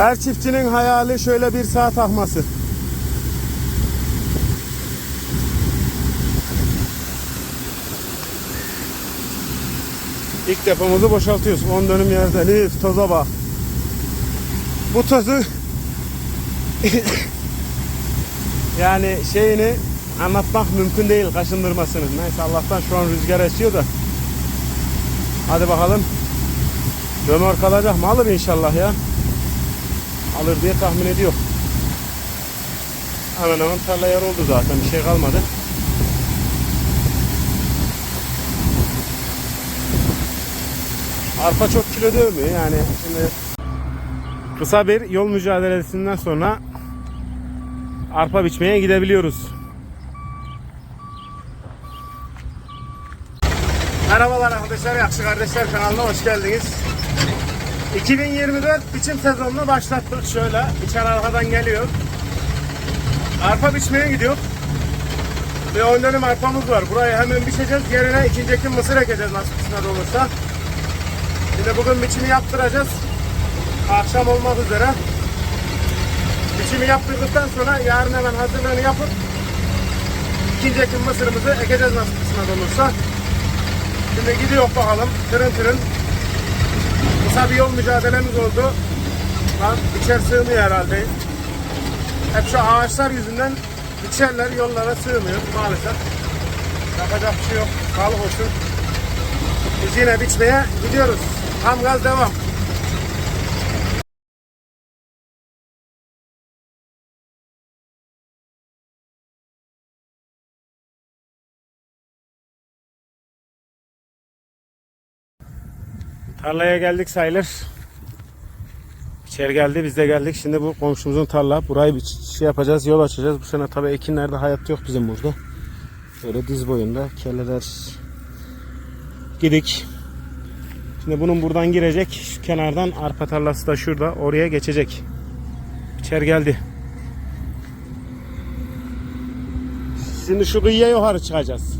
Her çiftçinin hayali şöyle bir saat takması. İlk depomuzu boşaltıyoruz. 10 dönüm yerde. Lif, toza bak. Bu tozu yani şeyini anlatmak mümkün değil kaşındırmasını. Neyse Allah'tan şu an rüzgar esiyor da. Hadi bakalım. Dömer kalacak mı? Alır inşallah ya. Alır diye tahmin ediyor. Hemen hemen tarla yer oldu zaten. Bir şey kalmadı. Arpa çok kilo dövmüyor yani. Şimdi kısa bir yol mücadelesinden sonra arpa biçmeye gidebiliyoruz. Merhabalar arkadaşlar, Yakşı Kardeşler kanalına hoş geldiniz. 2024 biçim sezonunu başlattık şöyle. İçeri arkadan geliyor. Arpa biçmeye gidiyor. Bir 10 dönüm arpamız var. Burayı hemen biçeceğiz. Yerine ikinci ekim mısır ekeceğiz nasıl kısmet olursa. Şimdi bugün biçimi yaptıracağız. Akşam olmak üzere. Biçimi yaptırdıktan sonra yarın hemen hazırlığını yapıp ikinci ekim mısırımızı ekeceğiz nasıl kısmet olursa. Şimdi gidiyor bakalım tırın tırın. Kısa bir yol mücadelemiz oldu. Lan içer sığmıyor herhalde. Hep şu ağaçlar yüzünden içerler yollara sığmıyor maalesef. Yapacak bir şey yok. Sağlık olsun. Biz yine biçmeye gidiyoruz. Tam gaz devam. Tarlaya geldik sayılır. İçeri geldi biz de geldik. Şimdi bu komşumuzun tarla. Burayı bir şey yapacağız. Yol açacağız. Bu sene tabii ekinlerde hayat yok bizim burada. Böyle diz boyunda kelleler gidik. Şimdi bunun buradan girecek. Şu kenardan arpa tarlası da şurada. Oraya geçecek. İçeri geldi. Şimdi şu kıyıya yukarı çıkacağız.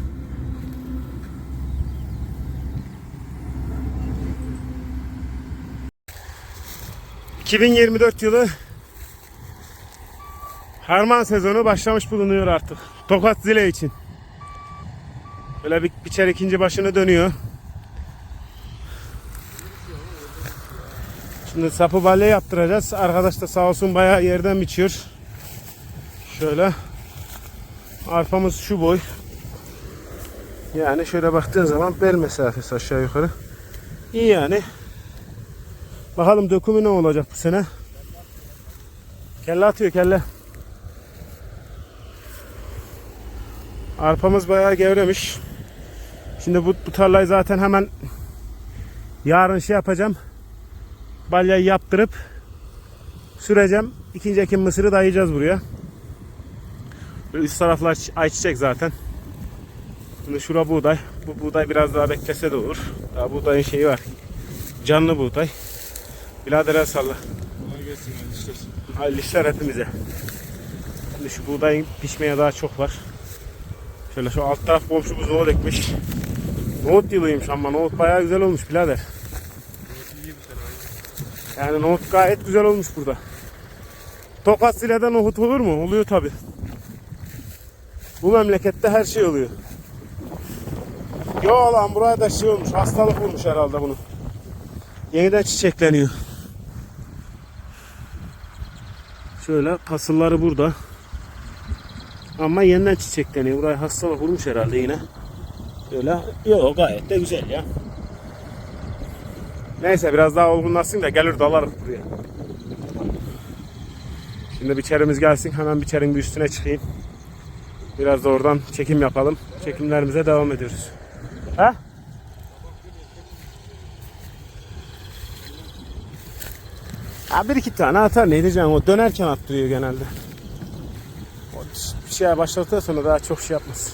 ...2024 yılı... ...harman sezonu başlamış bulunuyor artık. Tokat Zile için. Böyle bir biçer ikinci başını dönüyor. Şimdi sapı balya yaptıracağız. Arkadaş da sağ olsun bayağı yerden biçiyor. Şöyle. Arpamız şu boy. Yani şöyle baktığın zaman bel mesafesi aşağı yukarı. İyi yani. Bakalım dökümü ne olacak bu sene. Kelle atıyor kelle. Arpamız bayağı gevremiş. Şimdi bu, bu tarlayı zaten hemen yarın şey yapacağım. Balyayı yaptırıp süreceğim. İkinci ekim mısırı dayayacağız buraya. Böyle üst taraflar çi- ayçiçek zaten. Şimdi şura buğday. Bu buğday biraz daha beklese de olur. Daha buğdayın şeyi var. Canlı buğday. Birader el salla. Hayırlı işler hepimize. Şimdi şu buğdayın pişmeye daha çok var. Şöyle şu alt taraf komşumuz nohut ekmiş. Nohut yılıymış ama nohut bayağı güzel olmuş birader. Yani nohut gayet güzel olmuş burada. Tokat Sile'de nohut olur mu? Oluyor tabi. Bu memlekette her şey oluyor. Yo lan buraya da şey olmuş. Hastalık olmuş herhalde bunu. Yeniden çiçekleniyor. Şöyle kasılları burada. Ama yeniden çiçekleniyor. Buraya hastalık olmuş herhalde yine. Öyle. Yok gayet de güzel ya. Neyse biraz daha olgunlaşsın da gelir dalarız buraya. Şimdi biçerimiz gelsin. Hemen biçerin bir üstüne çıkayım. Biraz da oradan çekim yapalım. Çekimlerimize devam ediyoruz. Ha? Ha bir iki tane atar ne diyeceğim o dönerken attırıyor genelde. O bir şeye başladıktan sonra daha çok şey yapmaz.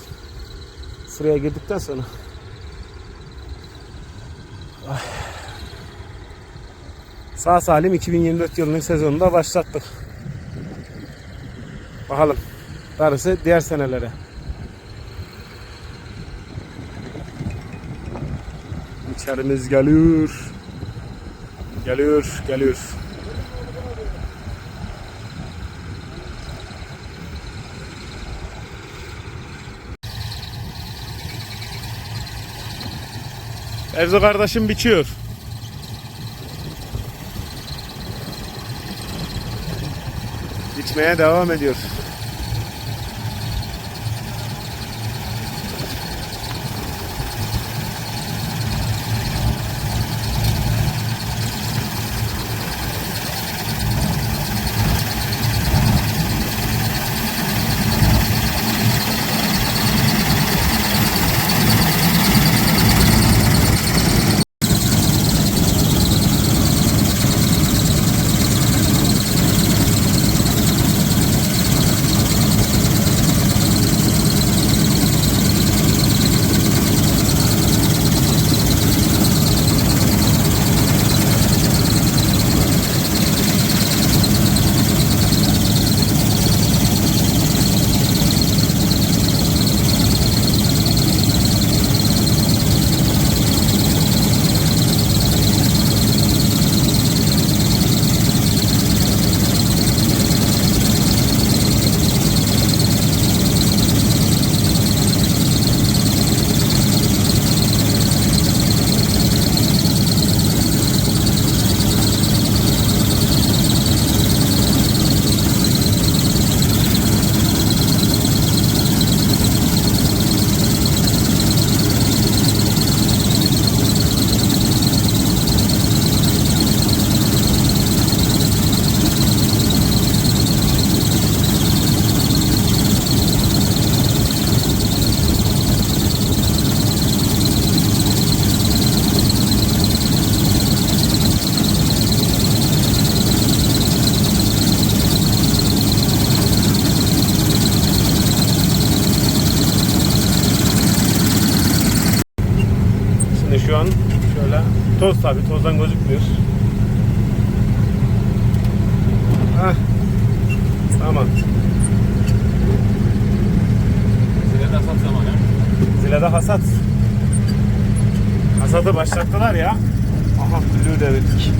Sıraya girdikten sonra. Sağ salim 2024 yılının sezonunda başlattık. Bakalım. Darısı diğer senelere. İçerimiz geliyor. Geliyor, geliyor. Evzo kardeşim biçiyor. Biçmeye devam ediyor. Toz tabi tozdan gözükmüyor. Heh. Tamam. Size de sat zamanı. Zilede hasat. Hasatı başlattılar ya. Aha düdüğü devirdik.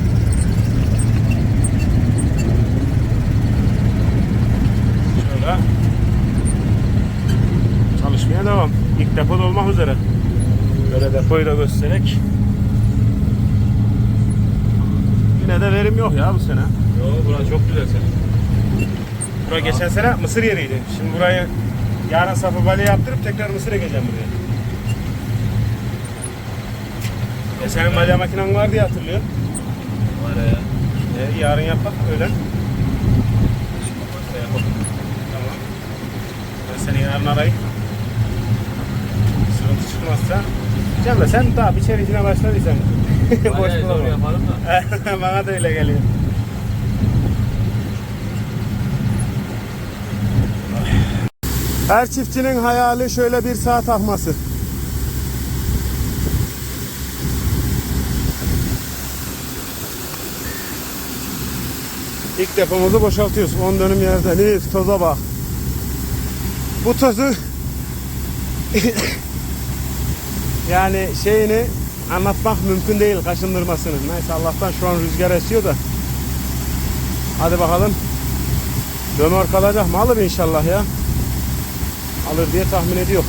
Şöyle. Çalışmaya devam. İlk depo olmak üzere. Böyle depoyu da göstererek. Yine de verim yok ya bu sene. Yo bura çok güzel senin. Bura geçen sene mısır yeriydi. Şimdi burayı yarın safı balya yaptırıp tekrar mısır ekeceğim buraya. E senin balya makinen var diye hatırlıyorum. Var ya. E, yarın yap bak öğlen. Tamam. Ben seni yarın arayayım. Sıkıntı çıkmazsa. Cemre sen daha bir içine başladıysan. Boş Bayağı zor bulama. yapalım da. Bana da öyle geliyor. Her çiftçinin hayali şöyle bir saat takması. İlk depomuzu boşaltıyoruz. 10 dönüm yerden. Elif toza bak. Bu tozu yani şeyini anlatmak mümkün değil kaşındırmasını. Neyse Allah'tan şu an rüzgar esiyor da. Hadi bakalım. Dömer kalacak mı? Alır inşallah ya. Alır diye tahmin ediyor.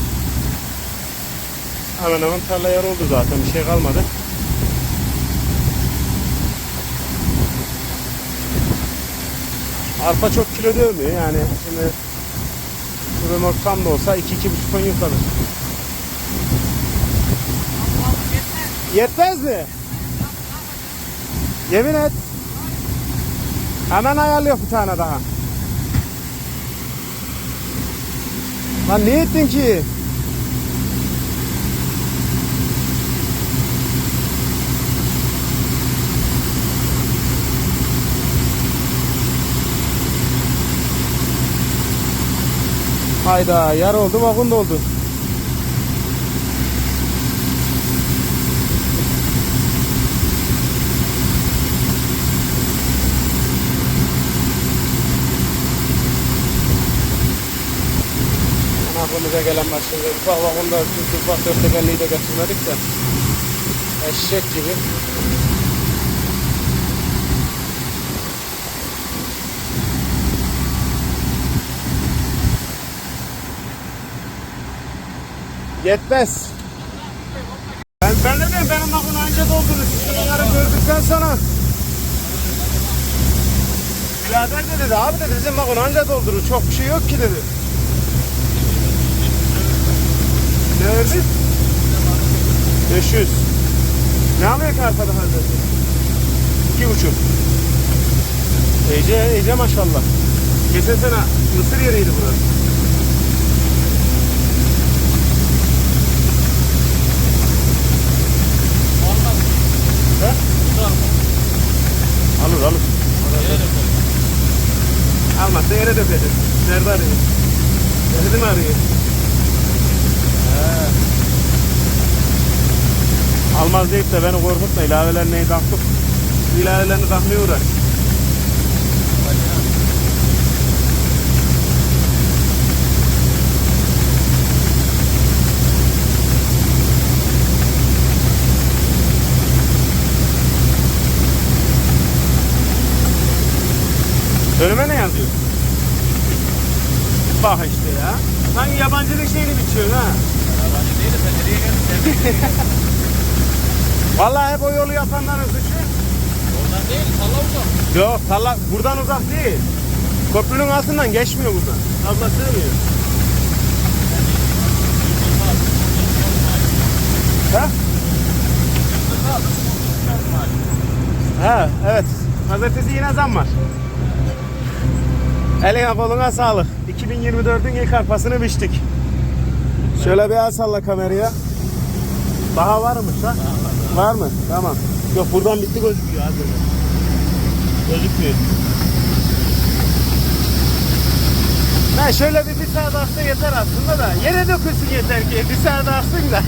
Hemen hemen tarla yer oldu zaten. Bir şey kalmadı. Arpa çok kilo dövmüyor yani. Şimdi bu remork tam da olsa 2-2,5 ton yük alır. Yetmez mi? Yemin et. Hemen ayarlıyor bir tane daha. Lan ne ettin ki? Hayda yar oldu vagon doldu. Aklımıza gelen başka bir ufak vagonda çünkü ufak dört tekerleği de getirmedik de eşek gibi. Yetmez. Ben, ben de diyorum benim Ondan sonra Birader de dedi abi dedi bizim vagon anca doldurur çok bir şey yok ki dedi. Ne verdi? 500. Ne alıyor ki arkada? İki buçuk. Ece, Ece maşallah. Geçen mısır yeriydi burası. Olmaz. He? Alır alır. Almazsa yere dökeceğiz. Nerede arıyor? Nerede mi arıyor? He. Almaz deyip de beni korkutma. İlavelerine kalktık. İlavelerini takmaya uğraş. Önüme ne yazıyor? Bak yabancılık şeyini biçiyorsun ha. Yabancı değil de sen nereye geldin? Sen Vallahi hep o yolu yapanların suçu. Oradan değil, salla uzak. Yok talla buradan uzak değil. Köprünün altından geçmiyor buradan. Abla sığmıyor. Ha? Ha evet. Pazartesi yine zam var. Eline koluna sağlık. 2024'ün ilk arpasını biçtik. Şöyle bir el salla kameraya. Daha var mı ha? Var mı? Tamam. Yok buradan bitti gözüküyor az önce. Gözükmüyor. Ben şöyle bir bir saat yeter aslında da. Yere dökülsün yeter ki. Bir saat da.